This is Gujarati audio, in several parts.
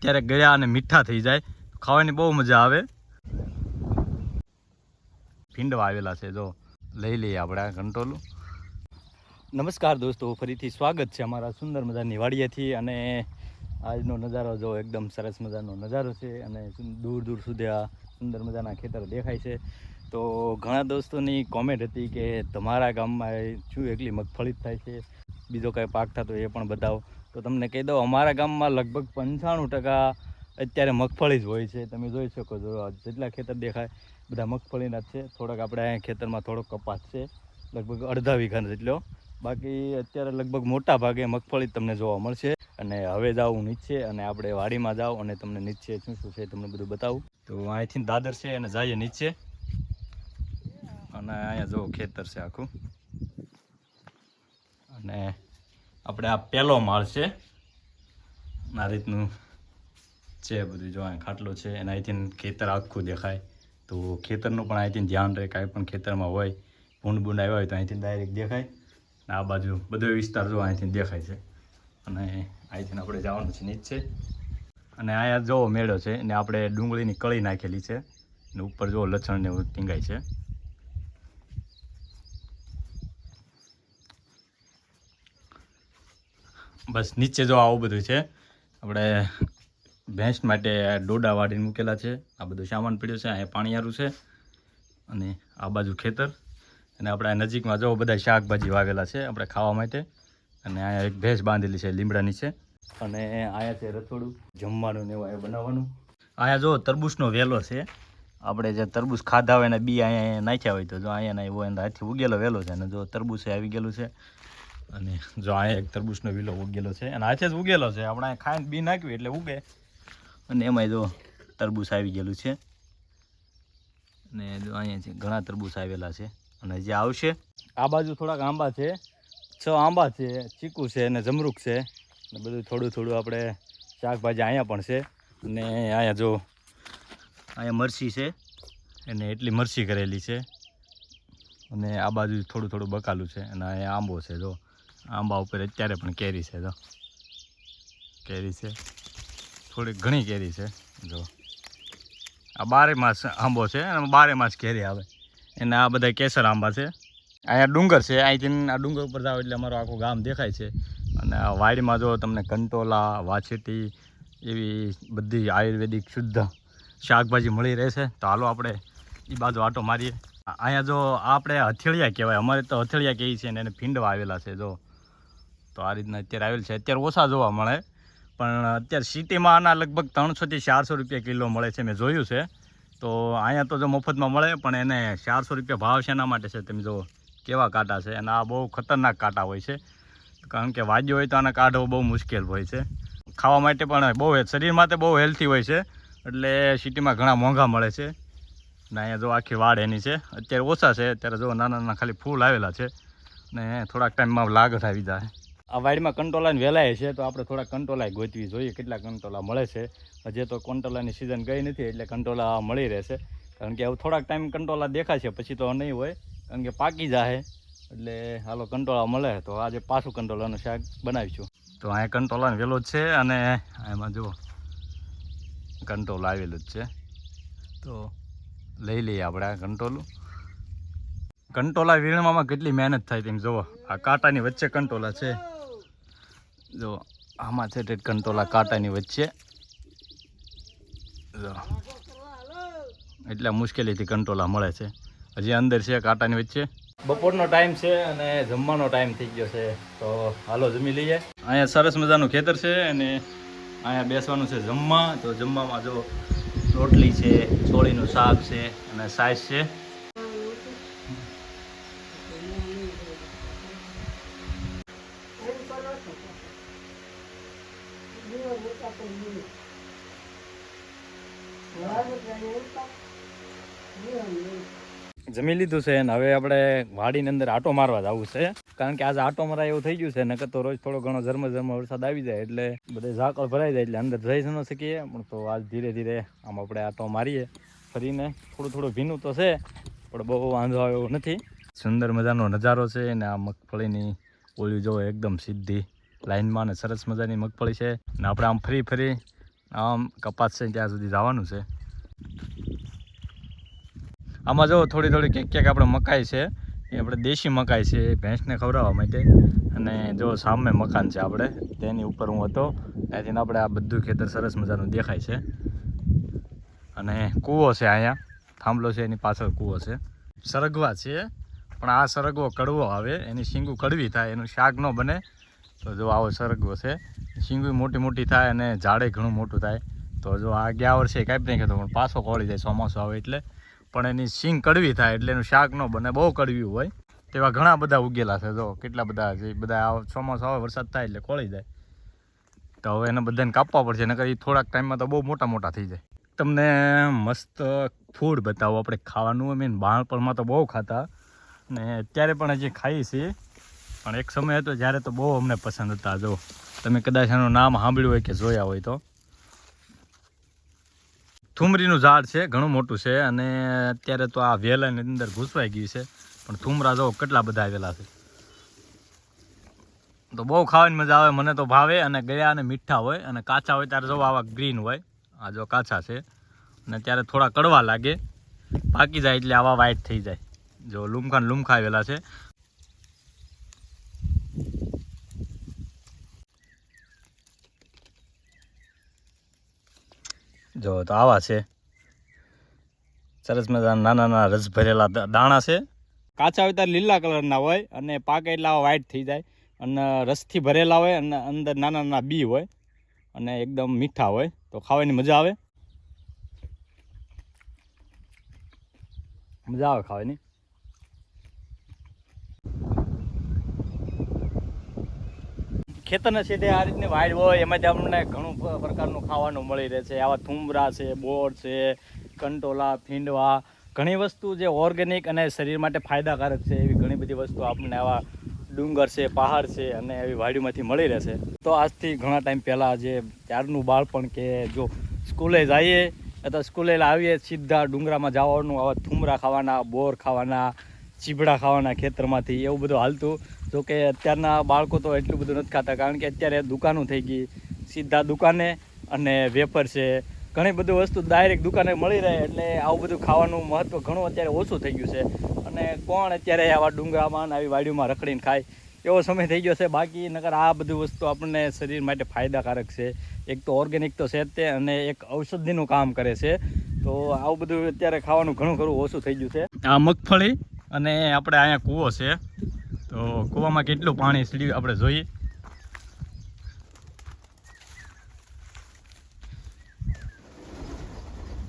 ત્યારે ગળ્યા અને મીઠા થઈ જાય. ખાવાની બહુ મજા આવે. ભીંડવા આવેલા છે, જો. લઈ લઈએ આપણે આ કંટોલું નમસ્કાર દોસ્તો, ફરીથી સ્વાગત છે અમારા સુંદર મજાની વાડીએથી અને આજનો નજારો જો એકદમ સરસ મજાનો નજારો છે અને દૂર દૂર સુધી આ સુંદર મજાના ખેતર દેખાય છે. તો ઘણા દોસ્તોની કોમેન્ટ હતી કે તમારા ગામમાં શું એકલી મગફળી જ થાય છે. બીજો કાંઈ પાક થતો એ પણ બતાવો. તો તમને કહી દઉં, અમારા ગામમાં લગભગ પંચાણું ટકા અત્યારે મગફળી જ હોય છે. તમે જોઈ શકો છો જેટલા ખેતર દેખાય, બધા મગફળીના જ છે. થોડાક આપણે અહીંયા ખેતરમાં થોડોક કપાસ છે, લગભગ અડધા વીઘા જેટલો. બાકી અત્યારે લગભગ મોટા ભાગે મગફળી તમને જોવા મળશે. અને હવે જાઉં નીચે અને આપણે વાડીમાં જાઉં અને તમને નીચે શું શું છે તમને બધું બતાવું. તો અહીંથી દાદર છે અને જઈએ નીચે. અને અહીંયા જો ખેતર છે આખું. અને આપણે આ પહેલો માળ છે. આ રીતનું છે બધું. જો અહીં ખાટલો છે અને અહીંથી ખેતર આખું દેખાય. તો ખેતરનું પણ અહીંથી ધ્યાન રહે, કાંઈ પણ ખેતરમાં હોય, ભૂંડ બૂંડ આવ્યા હોય તો અહીંથી ડાયરેક્ટ દેખાય. અને આ બાજુ બધો વિસ્તાર જો અહીંથી દેખાય છે. અને અહીંથી આપણે જવાનું છે નીચે અને અહીંયા જો મેળો છે, ને આપણે ડુંગળીની કળી નાખેલી છે. ને ઉપર જો લસણને એવું ટીંગાય છે. બસ નીચે જો આવું બધું છે. આપણે ભેંસ માટે ડોડા વાળીને મૂકેલા છે. આ બધું સામાન પીડ્યું છે, અહીંયા પાણીયારું છે અને આ બાજુ ખેતર. અને આપણે નજીકમાં જો બધા શાકભાજી વાવેલા છે, આપણે ખાવા માટે. અને અહીંયા એક ભેંસ બાંધેલી છે, લીમડાની છે. અને અહીંયા છે રસોડું, જમવાનું ને એવું બનાવવાનું. અહીંયા જો તરબૂચનો વેલો છે. આપણે જે તરબૂચ ખાધા હોય એના બી અહીંયા નાખ્યા હોય તો જો અહીંયા હોય એના હાથથી ઉગેલો વેલો છે. અને જો તરબૂચ આવી ગયેલું છે અને જો અહીંયા એક તરબૂચનો વિલો ઉગેલો છે, અને હાથે જ ઉગેલો છે. આપણે ખાઈને બી નાખ્યું એટલે ઉગે. અને એમાંય જો તરબૂચ આવી ગયેલું છે. અને જો અહીંયા છે, ઘણા તરબૂચ આવેલા છે. અને જે આવશે, આ બાજુ થોડાક આંબા છે. છ આંબા છે, ચીકુ છે અને જમરૂક છે. અને બધું થોડું થોડું આપણે શાકભાજી અહીંયા પણ છે. અને અહીંયા જો અહીંયા મરસી છે. એને એટલી મરસી કરેલી છે. અને આ બાજુ થોડું થોડું બકાલું છે. અને અહીંયા આંબો છે, જો. આંબા ઉપર અત્યારે પણ કેરી છે, જો. કેરી છે. થોડી ઘણી કેરી છે, જો. આ બારે માસ આંબો છે, અને બારે માસ કેરી આવે. અને આ બધા કેસર આંબા છે. અહીંયા ડુંગર છે, અહીંથી આ ડુંગર ઉપર જાઓ એટલે અમારું આખું ગામ દેખાય છે. અને આ વાડીમાં જો તમને કંટોલા, વાછેટી એવી બધી આયુર્વેદિક શુદ્ધ શાકભાજી મળી રહેશે તો હાલો આપણે એ બાજુ આટો મારીએ. અહીંયા જો આપણે હથેળિયા કહેવાય. અમારે તો હથેળિયા કહીએ છીએ ને એને ફીંડવા આવેલા છે, જો. તો આ રીતના અત્યારે આવેલ છે. અત્યારે ઓછા જોવા મળે. પણ અત્યારે સિટીમાં આના લગભગ ત્રણસોથી ચારસો રૂપિયા કિલો મળે છે મેં જોયું છે. તો અહીંયા તો જો મફતમાં મળે, પણ એને ચારસો રૂપિયા ભાવ એના માટે છે. તમે જુઓ કેવા કાંટા છે. અને આ બહુ ખતરનાક કાંટા હોય છે. કારણ કે વાજ્યો હોય તો આને કાઢવો બહુ મુશ્કેલ હોય છે. ખાવા માટે પણ બહુ શરીર માટે બહુ હેલ્થી હોય છે. એટલે સિટીમાં ઘણા મોંઘા મળે છે. અને અહીંયા જો આખી વાડ એની છે. અત્યારે ઓછા છે. અત્યારે જો નાના નાના ખાલી ફૂલ આવેલા છે. ને થોડાક ટાઈમમાં લાગત આવી જાય. આ વાડીમાં કંટોલાને વેલાય છે, તો આપણે થોડા કંટોલાય ગોતવી જોઈએ. કેટલા કંટોલા મળે છે? હજે તો કંટોલાની સિઝન ગઈ નથી, એટલે કંટોલા મળી રહેશે. કારણ કે હવે થોડાક ટાઈમ કંટોલા દેખાશે, પછી તો નહીં હોય. કારણ કે પાકી જાય એટલે હાલો કંટોળા મળે. તો આજે પાછું કંટોલાનું શાક બનાવીશું. તો અહીંયા કંટોલાનો વેલો છે અને એમાં જુઓ, કંટોલ આવેલું જ છે. તો લઈ લઈએ આપણે આ કંટોલું. કંટોલા વીણવામાં કેટલી મહેનત થાય તેમ જુઓ. આ કાંટાની વચ્ચે કંટોલા છે. જો આમાં છે તે કંટોલા કાંટાની વચ્ચે. જો એટલે મુશ્કેલીથી કંટોલા મળે છે. હજી અંદર છે કાંટાની વચ્ચે. બપોરનો ટાઈમ છે અને જમવાનો ટાઈમ થઈ ગયો છે. તો હાલો જમી લઈએ. અહીંયા સરસ મજાનું ખેતર છે અને અહીંયા બેસવાનું છે જમવા. તો જમવામાં જો રોટલી છે ચોળીનું શાક છે અને સાઈઝ છે. જમી લીધું છે અને હવે આપણે વાડીની અંદર આટો મારવા જવું છે. કારણ કે આજે આટો મરાય એવું થઈ ગયું છે, નકર તો રોજ થોડો ઘણો ઝરમર ઝરમર વરસાદ આવી જાય એટલે બધે ઝાકળ ભરાઈ જાય એટલે અંદર જઈ ન શકીએ. પણ તો આજ ધીરે ધીરે આમ આપણે આટો મારીએ. ફરીને થોડું થોડું ભીનું તો છે, પણ બહુ વાંધો આવે એવું નથી. સુંદર મજાનો નજારો છે અને આ મગફળીની ઓલી જો એકદમ સીધી લાઈનમાં અને સરસ મજાની મગફળી છે. અને આપણે આમ ફરી ફરી આમ કપાસ છે ત્યાં સુધી જવાનું છે. આમાં જો થોડી થોડી ક્યાંક ક્યાંક આપણે મકાઈ છે. એ આપણે દેશી મકાઈ છે, એ ભેંસને ખવડાવવા માટે. અને જો સામે મકાન છે આપણે, તેની ઉપર હું હતો. ત્યાંથી આપણે આ બધું ખેતર સરસ મજાનું દેખાય છે. અને કૂવો છે અહીંયા. થાંભલો છે, એની પાછળ કૂવો છે. સરગવા છે, પણ આ સરગવો કડવો આવે. એની શીંગું કડવી થાય, એનું શાક ન બને. તો જો આવો સરગવો છે. શીંગું મોટી મોટી થાય અને ઝાડે ઘણું મોટું થાય. તો જો આ ગયા વર્ષે કાંઈ નહીં કહેતો પણ પાછો કોળી જાય, ચોમાસું આવે એટલે. પણ એની શીંગ કડવી થાય એટલે એનું શાક ન બને, બહુ કડવી હોય. તેવા ઘણા બધા ઉગેલા છે, જો કેટલા બધા છે બધા ચોમાસું આવે, વરસાદ થાય એટલે કોળી જાય. તો હવે એને બધાને કાપવા પડશે, નકર એ થોડાક ટાઈમમાં તો બહુ મોટા મોટા થઈ જાય. તમને મસ્ત ફૂડ બતાવો, આપણે ખાવાનું અમે બાળપણમાં તો બહુ ખાતા. ને અત્યારે પણ હજી ખાઈએ છીએ. પણ એક સમય હતો જ્યારે તો બહુ અમને પસંદ હતા, જો. તમે કદાચ એનું નામ સાંભળ્યું હોય કે જોયા હોય તો. થુમરીનું ઝાડ છે, ઘણું મોટું છે અને અત્યારે તો આ વેલાની અંદર ઘૂસવાઈ ગયું છે. પણ થુમરા જો કેટલા બધા આવેલા છે. તો બહુ ખાવાની મજા આવે, મને તો ભાવે અને ગયા અને મીઠા હોય અને કાચા હોય ત્યારે જો આવા ગ્રીન હોય. આ જો કાચા છે. અને ત્યારે થોડા કડવા લાગે. પાકી જાય એટલે આવા વ્હાઈટ થઈ જાય. જો લુમખાન લુમખા આવેલા છે. જો, તો આવા છે. સરસ મજાના નાના નાના રસ ભરેલા દાણા છે. કાચા ત્યારે લીલા કલરના હોય અને પાકે એટલે વ્હાઈટ થઈ જાય. અને રસથી ભરેલા હોય અને અંદર નાના નાના બી હોય અને એકદમ મીઠા હોય. તો ખાવાની મજા આવે. મજા આવે ખાવાની. ખેતરના સીધે આ રીતની વાડ હોય એમાંથી આપણને ઘણું પ્રકારનું ખાવાનું મળી રહે છે. આવા થુમરા છે, બોર છે, કંટોલા ફીંડવા ઘણી વસ્તુ જે ઓર્ગેનિક અને શરીર માટે ફાયદાકારક છે, એવી ઘણી બધી વસ્તુ આપણને આવા ડુંગર છે, પહાડ છે અને એવી વાડીમાંથી મળી રહેશે તો આજથી ઘણા ટાઈમ પહેલાં જે ત્યારનું બાળપણ કે જો સ્કૂલે જઈએ, અથવા સ્કૂલે આવીએ સીધા ડુંગરામાં જવાનું, આવા થુમરા ખાવાના, બોર ખાવાના, ચીબડા ખાવાના ખેતરમાંથી, એવું બધું હાલતું. જો કે અત્યારના બાળકો તો એટલું બધું નથી ખાતા, કારણ કે અત્યારે દુકાનો થઈ ગઈ. સીધા દુકાને અને વેફર છે. ઘણી બધી વસ્તુ ડાયરેક્ટ દુકાને મળી રહે એટલે આવું બધું ખાવાનું મહત્ત્વ ઘણું અત્યારે ઓછું થઈ ગયું છે. અને કોણ અત્યારે આવા ડુંગરામાં આવી વાડીઓમાં રખડીને ખાય? એવો સમય થઈ ગયો છે. બાકી નકર આ બધી વસ્તુ આપણને શરીર માટે ફાયદાકારક છે. એક તો ઓર્ગેનિક તો છે તે અને એક ઔષધિનું કામ કરે છે. તો આવું બધું અત્યારે ખાવાનું ઘણું ખરું ઓછું થઈ ગયું છે. આ મગફળી અને આપણે અહીંયા કૂવો છે. તો કૂવામાં કેટલું પાણી સ્લીવ આપણે જોઈએ.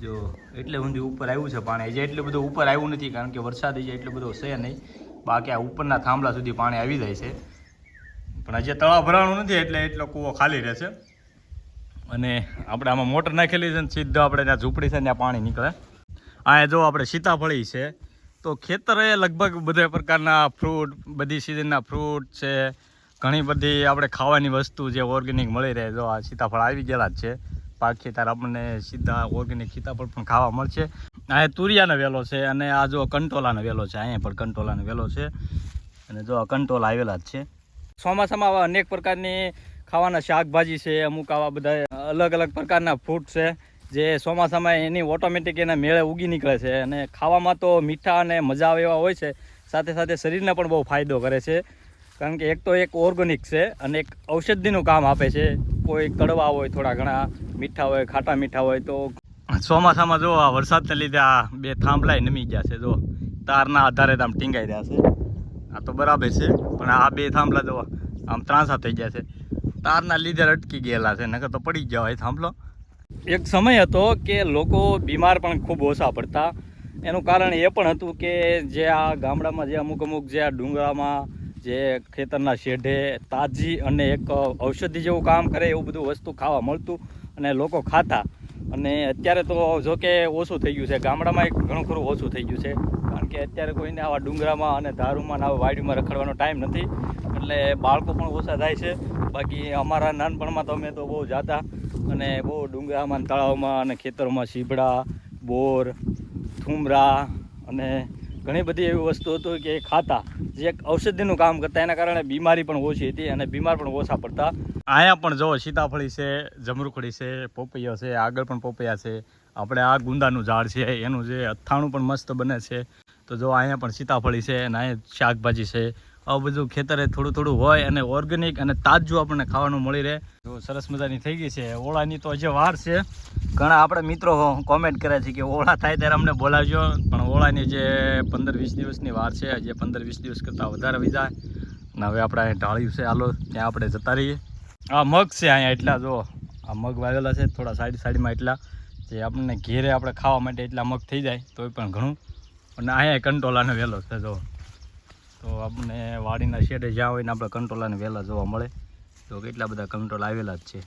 જો એટલે ઊંધી ઉપર આવ્યું છે પાણી. હજી એટલું બધું ઉપર આવ્યું નથી, કારણ કે વરસાદ હજી એટલો બધો છે નહીં. બાકી આ ઉપરના થાંભલા સુધી પાણી આવી જાય છે. પણ હજી તળાવ ભરાણું નથી, એટલે એટલો કૂવો ખાલી રહેશે અને આપણે આમાં મોટર નાખેલી છે ને સીધો આપણે ત્યાં ઝૂંપડી છે ત્યાં પાણી નીકળે. આ જો આપણે સીતાફળી છે. તો ખેતરે લગભગ બધા પ્રકારના ફ્રૂટ બધી સિઝનના ફ્રૂટ છે. ઘણી બધી આપણે ખાવાની વસ્તુ જે ઓર્ગેનિક મળી રહે, જો આ સીતાફળ આવી ગયેલા જ છે. પાકી ત્યારે આપણને સીધા ઓર્ગેનિક સીતાફળ પણ ખાવા મળશે. આ તુરિયાનો વેલો છે અને આ જો કંટોલાનો વેલો છે, અહીંયા પણ કંટોલાનો વેલો છે. અને જો આ કંટોલા આવેલા જ છે. ચોમાસામાં અનેક પ્રકારની ખાવાના શાકભાજી છે, અમુક આવા બધા અલગ અલગ પ્રકારના ફ્રૂટ છે. જે ચોમાસામાં એની ઓટોમેટિક એના મેળે ઉગી નીકળે છે અને ખાવામાં તો મીઠા અને મજા આવે એવા હોય છે. સાથે સાથે શરીરને પણ બહુ ફાયદો કરે છે. કારણ કે એક તો એક ઓર્ગેનિક છે અને એક ઔષધિનું કામ આપે છે. કોઈ કડવા હોય, થોડા ઘણા મીઠા હોય, ખાટા મીઠા હોય તો ચોમાસામાં જો આ વરસાદને લીધે આ બે થાંભલાય નમી ગયા છે. જો તારના આધારે આમ ટીંગાઈ રહ્યા છે. આ તો બરાબર છે, પણ આ બે થાંભલા જો આમ ત્રાંસા થઈ ગયા છે. તારના લીધે અટકી ગયેલા છે, નકર તો પડી ગયા હોય થાંભલો. એક સમય હતો કે લોકો બીમાર પણ ખૂબ ઓછા પડતા. એનું કારણ એ પણ હતું કે જે આ ગામડામાં જે અમુક અમુક જે આ ડુંગરામાં જે ખેતરના શેઢે તાજી અને એક ઔષધિ જેવું કામ કરે એવું બધું વસ્તુ ખાવા મળતું અને લોકો ખાતા. અને અત્યારે તો જો કે ઓછું થઈ ગયું છે. ગામડામાં એક ઘણું ખરું ઓછું થઈ ગયું છે. કારણ કે અત્યારે કોઈને આવા ડુંગરામાં અને ધારુમાં ને આવા વાડીમાં રખડવાનો ટાઈમ નથી. એટલે બાળકો પણ ઓછા થાય છે. બાકી અમારા નાનપણમાં તો અમે તો બહુ જાતા. અને બહુ ડુંગરામાં તળાવમાં અને ખેતરોમાં શીભડા બોર, થુમરા અને ઘણી બધી એવી વસ્તુ હતું કે ખાતા. જે એક ઔષધિનું કામ કરતા, એના કારણે બીમારી પણ ઓછી હતી અને બીમાર પણ ઓછા પડતા. અહીંયા પણ જો, સીતાફળી છે, જમરૂખડી છે, પોપૈયો છે, આગળ પણ પોપૈયા છે. આપણે આ ગુંદાનું ઝાડ છે, એનું જે અથાણું પણ મસ્ત બને છે. તો જો અહીંયા પણ સીતાફળી છે અને અહીંયા શાકભાજી છે. આવું બધું ખેતરે થોડું થોડું હોય અને ઓર્ગેનિક અને તાજું આપણને ખાવાનું મળી રહે. જો સરસ મજાની થઈ ગઈ છે. ઓળાની તો હજી વાર છે. ઘણા આપણે મિત્રો કોમેન્ટ કરે છે કે ઓળા થાય ત્યારે અમને બોલાવજો. પણ ઓળાની જે પંદર વીસ દિવસની વાર છે. જે પંદર વીસ દિવસ કરતાં વધારે વિધા અને હવે આપણે અહીં ઢાળ્યું છે. હાલો, ત્યાં આપણે જતા રહીએ. આ મગ છે અહીંયા એટલા, જો. આ મગ વાવેલા છે, થોડા સાઈડ સાઈડમાં એટલા. જે આપણને ઘેરે આપણે ખાવા માટે એટલા મગ થઈ જાય, તોય પણ ઘણું. અને અહીંયા કંટોલાનો વહેલો છે, જો. તો આપણે વાડીના શેડે જ્યાં હોય ને આપણે કંટોલાને વહેલા જોવા મળે. તો કેટલા બધા કંટ્રોલ આવેલા જ છે.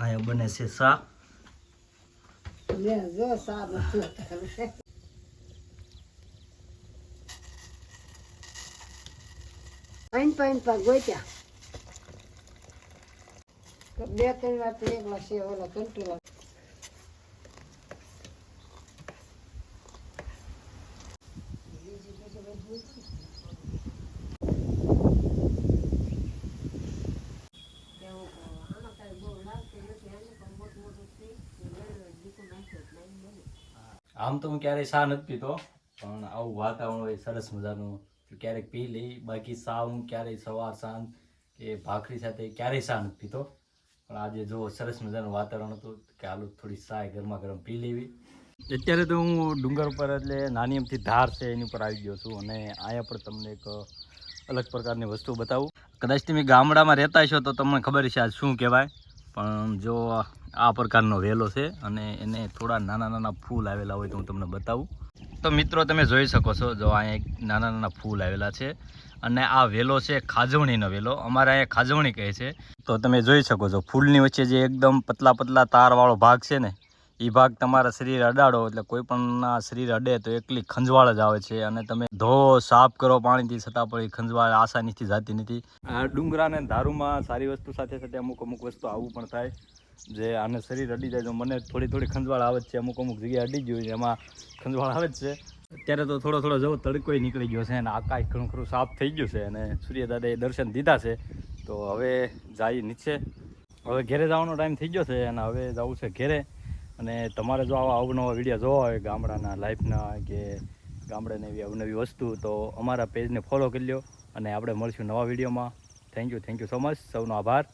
અહીંયા બને છે સા બે ત્રણ વાર તો એકલા છે ઓલા કંટ્રોલ આમ તો હું ક્યારેય સા નથી પીતો, પણ આવું વાતાવરણ હોય, સરસ મજાનું ક્યારેક પી લઈ, બાકી સા હું ક્યારેય સવાર સાંજ કે ભાખરી સાથે ક્યારેય સા નથી પીતો. પણ આજે જો સરસ મજાનું વાતાવરણ હતું, કે આલુ થોડી સા ગરમા ગરમ પી લેવી. અત્યારે તો હું ડુંગર ઉપર એટલે નાની એમથી ધાર છે, એની ઉપર આવી ગયો છું અને અહીંયા પણ તમને એક અલગ પ્રકારની વસ્તુ બતાવું. કદાચ તમે ગામડામાં રહેતા છો તો તમને ખબર છે આ શું કહેવાય. પણ જો આ પ્રકારનો વેલો છે અને એને થોડા નાના નાના ફૂલ આવેલા હોય તો હું તમને બતાવું. તો મિત્રો, તમે જોઈ શકો છો, જો અહીંયા એક નાના નાના ફૂલ આવેલા છે અને આ વેલો છે ખાજવણીનો વેલો. અમારે અહીંયા ખાજવણી કહે છે. તો તમે જોઈ શકો છો, ફૂલની વચ્ચે જે એકદમ પતલા પતલા તારવાળો ભાગ છે ને એ ભાગ તમારા શરીર અડાડો એટલે કોઈ પણના શરીર અડે તો એકલી ખંજવાળ જ આવે છે અને તમે ધો, સાફ કરો પાણીથી છતાં પણ એ ખંજવાળ આસાનીથી જાતી નથી. ડુંગરા અને ધારુમાં સારી વસ્તુ સાથે સાથે અમુક અમુક વસ્તુ આવું પણ થાય. જે આને શરીર અડી જાય તો મને થોડી થોડી ખંજવાળ આવે છે. અમુક અમુક જગ્યાએ અડી ગયું છે. એમાં ખંજવાળ આવે જ છે. અત્યારે તો થોડો થોડો જવો તડકોય નીકળી ગયો છે અને આકાશ ઘણું ખરું સાફ થઈ ગયું છે અને સૂર્યદાદાએ દર્શન દીધા છે. તો હવે જાય નીચે. હવે ઘેરે જવાનો ટાઈમ થઈ ગયો છે અને હવે જવું છે ઘેરે. અને તમારે જો આવા અવનવા વીડિયો જોવા હોય ગામડાના લાઈફના કે ગામડાની એવી અવનવી વસ્તુ, તો અમારા પેજને ફોલો કરી લ્યો અને આપણે મળશું નવા વિડીયોમાં. Thank you thank you so much સૌનો આભાર.